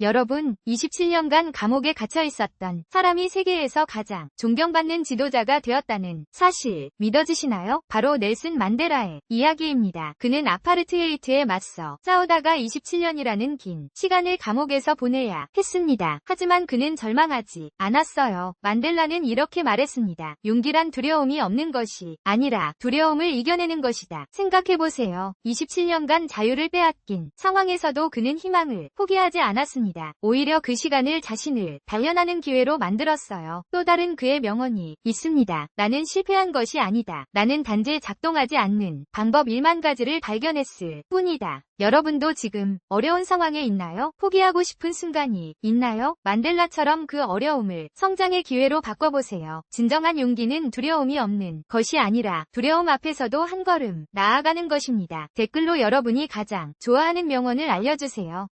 여러분, 27년간 감옥에 갇혀 있었던 사람이 세계에서 가장 존경받는 지도자가 되었다는 사실 믿어지시나요? 바로 넬슨 만데라의 이야기입니다. 그는 아파르트헤이트에 맞서 싸우다가 27년이라는 긴 시간을 감옥에서 보내야 했습니다. 하지만 그는 절망하지 않았어요. 만델라는 이렇게 말했습니다. 용기란 두려움이 없는 것이 아니라 두려움을 이겨내는 것이다. 생각해보세요. 27년간 자유를 빼앗긴 상황에서도 그는 희망을 포기하지 않았습니다. 오히려 그 시간을 자신을 단련하는 기회로 만들었어요. 또 다른 그의 명언이 있습니다. 나는 실패한 것이 아니다. 나는 단지 작동하지 않는 방법 1만 가지를 발견했을 뿐이다. 여러분도 지금 어려운 상황에 있나요? 포기하고 싶은 순간이 있나요? 만델라처럼 그 어려움을 성장의 기회로 바꿔보세요. 진정한 용기는 두려움이 없는 것이 아니라 두려움 앞에서도 한 걸음 나아가는 것입니다. 댓글로 여러분이 가장 좋아하는 명언을 알려주세요.